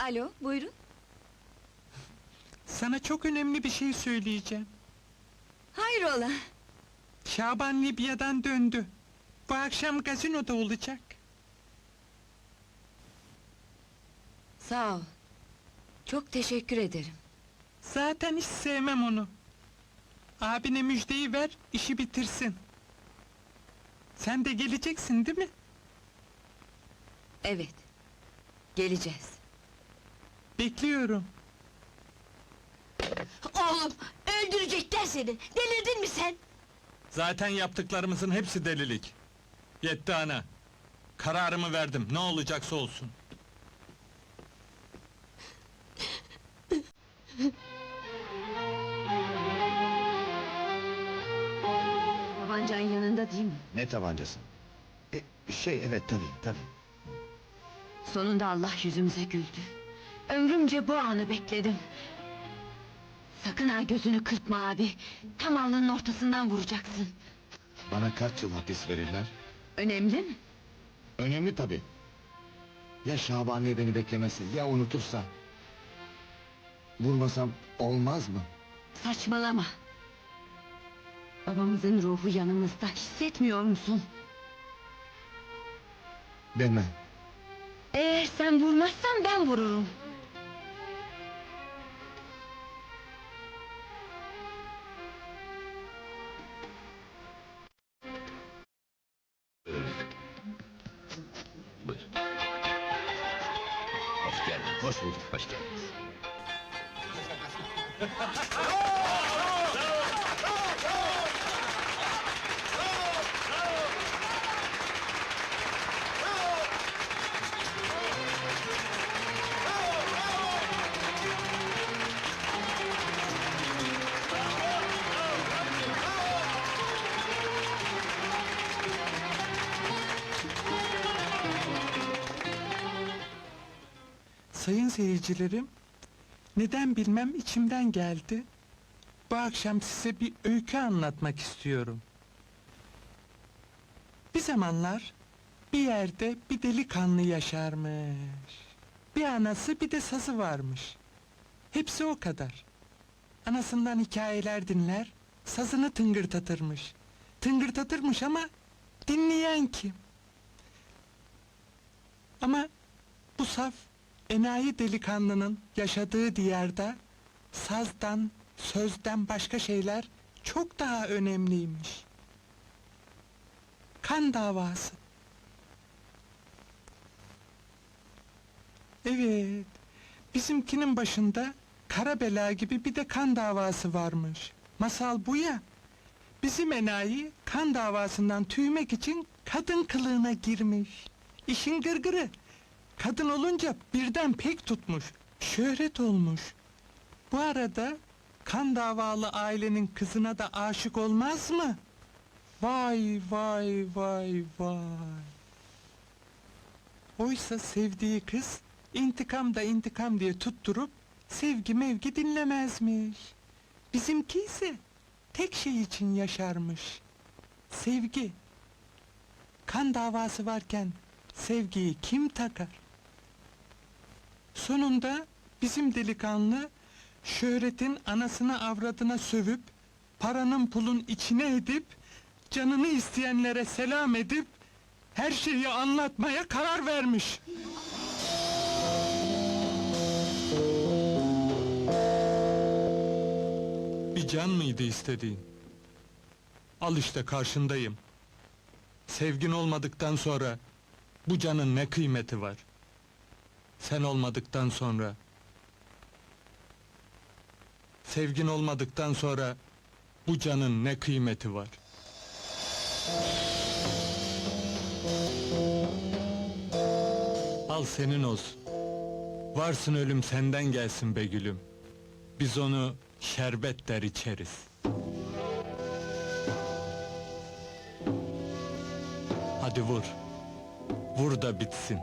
Alo, buyurun. Sana çok önemli bir şey söyleyeceğim. Hayrola? Şaban Libya'dan döndü. Bu akşam gazinoda olacak. Sağ ol. Çok teşekkür ederim. Zaten hiç sevmem onu. Abine müjdeyi ver, işi bitirsin. Sen de geleceksin değil mi? Evet. Geleceğiz. Bekliyorum. Oğlum öldürecekler seni. Delirdin mi sen? Zaten yaptıklarımızın hepsi delilik. Yetti ana. Kararımı verdim. Ne olacaksa olsun. Babancan yanında değil mi? Ne tabancası? E, şey evet tabii tabii. Sonunda Allah yüzümüze güldü. Ömrümce bu anı bekledim. Sakın ha gözünü kırpma abi. Tam alnının ortasından vuracaksın. Bana kaç yıl hapis verirler? Önemli mi? Önemli tabii. Ya Şabaniye beni beklemesi ya unutursa? Vurmasam olmaz mı? Saçmalama. Babamızın ruhu yanımızda. Hissetmiyor musun? Deme. Eğer sen vurmazsan ben vururum. Hoş bulduk. Hoş Sayın seyircilerim, neden bilmem içimden geldi. Bu akşam size bir öykü anlatmak istiyorum. Bir zamanlar bir yerde bir delikanlı yaşarmış. Bir anası bir de sazı varmış. Hepsi o kadar. Anasından hikayeler dinler, sazını tıngırdatırmış. Tıngırdatırmış ama dinleyen kim? Ama bu saf enayi delikanlının yaşadığı diyarda sazdan, sözden başka şeyler çok daha önemliymiş. Kan davası. Evet, bizimkinin başında kara bela gibi bir de kan davası varmış. Masal bu ya. Bizim enayi kan davasından tüymek için kadın kılığına girmiş. İşin gırgırı. Kadın olunca birden pek tutmuş. Şöhret olmuş. Bu arada kan davalı ailenin kızına da aşık olmaz mı? Vay vay vay vay. Oysa sevdiği kız intikam da intikam diye tutturup sevgi mevgi dinlemezmiş. Bizimki ise tek şey için yaşarmış. Sevgi. Kan davası varken sevgiyi kim takar? Sonunda bizim delikanlı şöhretin anasına avradına sövüp paranın pulun içine edip canını isteyenlere selam edip her şeyi anlatmaya karar vermiş. Bir can mıydı istediğin? Al işte karşındayım. Sevgin olmadıktan sonra bu canın ne kıymeti var? Sen olmadıktan sonra Sevgin olmadıktan sonra bu canın ne kıymeti var? Al senin olsun. Varsın ölüm senden gelsin be gülüm. Biz onu şerbet der içeriz. Hadi vur. Vur da bitsin.